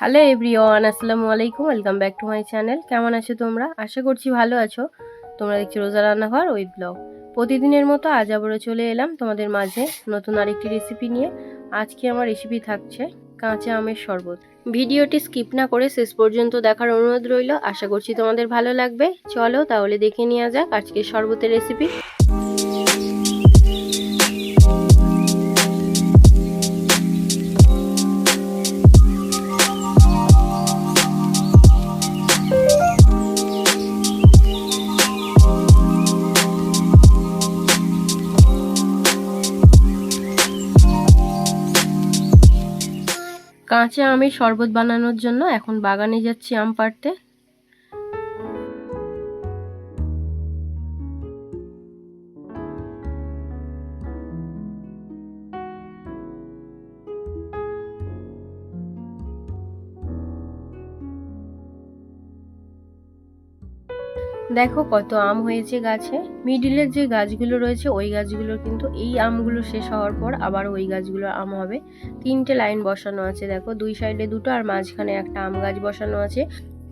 Hello everyone, আসসালামু আলাইকুম, welcome back to my channel. কেমন আছো তোমরা? আশা করছি ভালো আছো। তোমরা দেখছ রোজা রান্নাঘর ওই ব্লগ। প্রতিদিনের মতো আজ আবারও চলে এলাম তোমাদের মাঝে নতুন আরেকটি রেসিপি নিয়ে। আজকে আমার রেসিপি থাকছে কাঁচা আমের শরবত। ভিডিওটি স্কিপ না করে শেষ পর্যন্ত দেখার অনুরোধ রইল। আশা করছি তোমাদের ভালো লাগবে। চলো তাহলে দেখে নেওয়া যাক আজকের শরবতের রেসিপি কাঁচা আমের শরবত বানানোর জন্য এখন বাগানে যাচ্ছি আম পাড়তে। দেখো কত আম হয়েছে গাছে। মিডিলের যে গাছগুলো রয়েছে, ওই গাছগুলোর কিন্তু এই আমগুলো শেষ হওয়ার পর আবার ওই গাছগুলো আম হবে। তিনটে লাইন বসানো আছে, দেখো। দুই সাইডে দুটো আর মাঝখানে একটা আম গাছ বসানো আছে।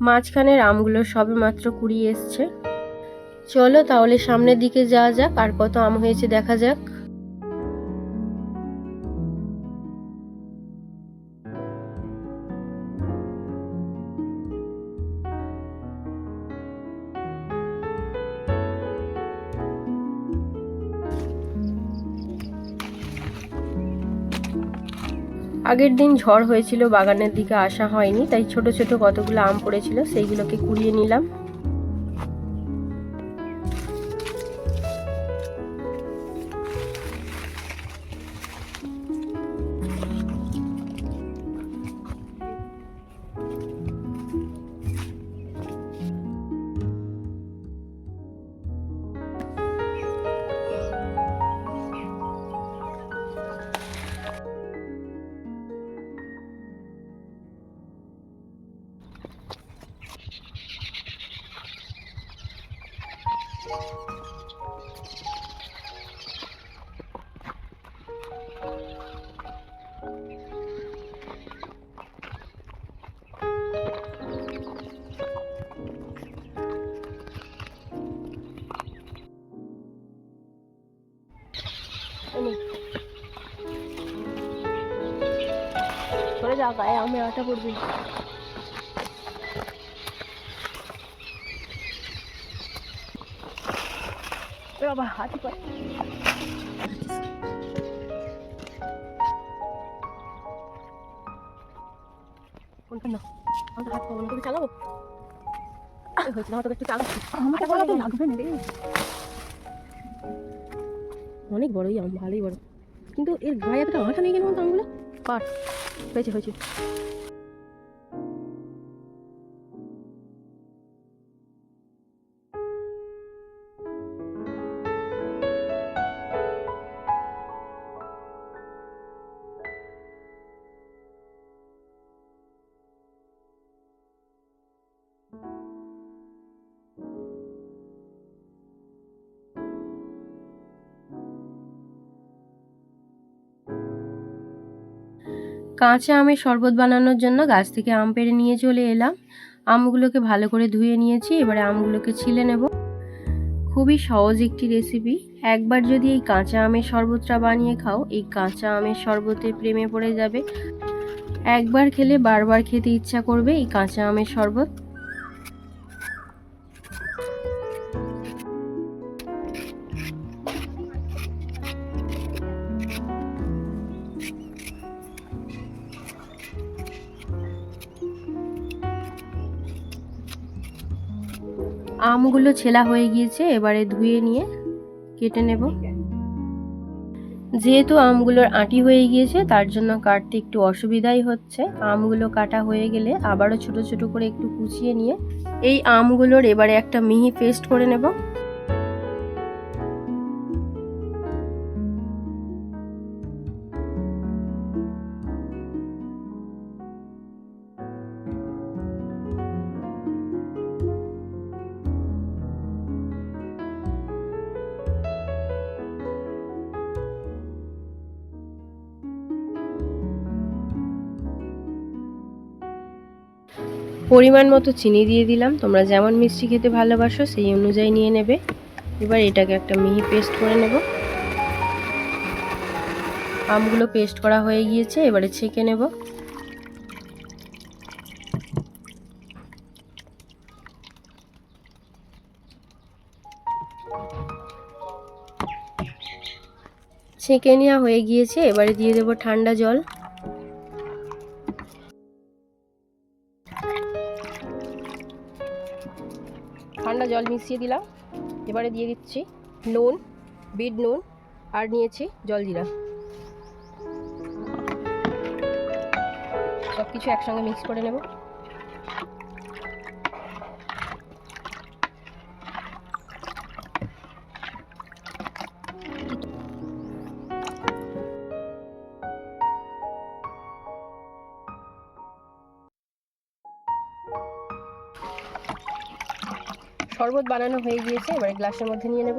মাঝখানের আমগুলো সবে মাত্র কুড়িয়ে এসছে। চলো তাহলে সামনের দিকে যাওয়া যাক, আর কত আম হয়েছে দেখা যাক। আগের দিন ঝড় হয়েছিল, বাগানের দিকে আসা হয়নি, তাই ছোট ছোট কতগুলো আম পড়েছিল, সেইগুলোকে কুড়িয়ে নিলাম। চলে যা গায়ে আমি আটা পড়বি বাবা হাতি পায় না আমাকে হাত পাবো না। তোকে চালাবো? হয়েছে না তোকে একটু চালাচ্ছি আমাকে চালাতে লাগবে না রে। অনেক বড়ই আম ভালোই বড়। কিন্তু এর গায়ে এতটা আঠা নেই কেন আমগুলো পাট হয়েছে হয়েছে। কাঁচা আমের শরবত বানানোর জন্য গাছ থেকে আম পেড়ে নিয়ে চলে এলাম। আমগুলোকে ভালো করে ধুয়ে নিয়েছি, এবারে আমগুলোকে ছিলে নেব। খুবই সহজ একটি রেসিপি একবার যদি এই কাঁচা আমের শরবতটা বানিয়ে খাও, এই কাঁচা আমের শরবতে প্রেমে পড়ে যাবে। একবার খেলে বারবার খেতে ইচ্ছা করবে এই কাঁচা আমের শরবত। আমগুলো ছেলা হয়ে গিয়েছে, এবারে ধুয়ে নিয়ে কেটে নেব। যেহেতু আমগুলোর আঁটি হয়ে গিয়েছে, তার জন্য কাটতে একটু অসুবিধাই হচ্ছে। আমগুলো কাটা হয়ে গেলে আবারও ছোট ছোট করে একটু কুচিয়ে নিয়ে এই আমগুলোর এবারে একটা মিহি পেস্ট করে নেব। পরিমাণ মতো চিনি দিয়ে দিলাম। তোমরা যেমন মিষ্টি খেতে ভালোবাসো, সেই অনুযায়ী নিয়ে নেবে। এবার এটাকে একটা মিহি পেস্ট করে নেব। আমগুলো পেস্ট করা হয়ে গিয়েছে, এবারে ছেঁকে নেব। ছেঁকে নেওয়া হয়ে গিয়েছে, এবারে দিয়ে দেবো ঠান্ডা জল। জল মিশিয়ে দিলাম। এবারে দিয়ে দিচ্ছি নুন, বিট নুন, আর নিয়েছি জলজিরা সব কিছু একসঙ্গে মিক্স করে নেব। শরবত বানানো হয়ে গিয়েছে এবারে গ্লাসের মধ্যে নিয়ে নেব।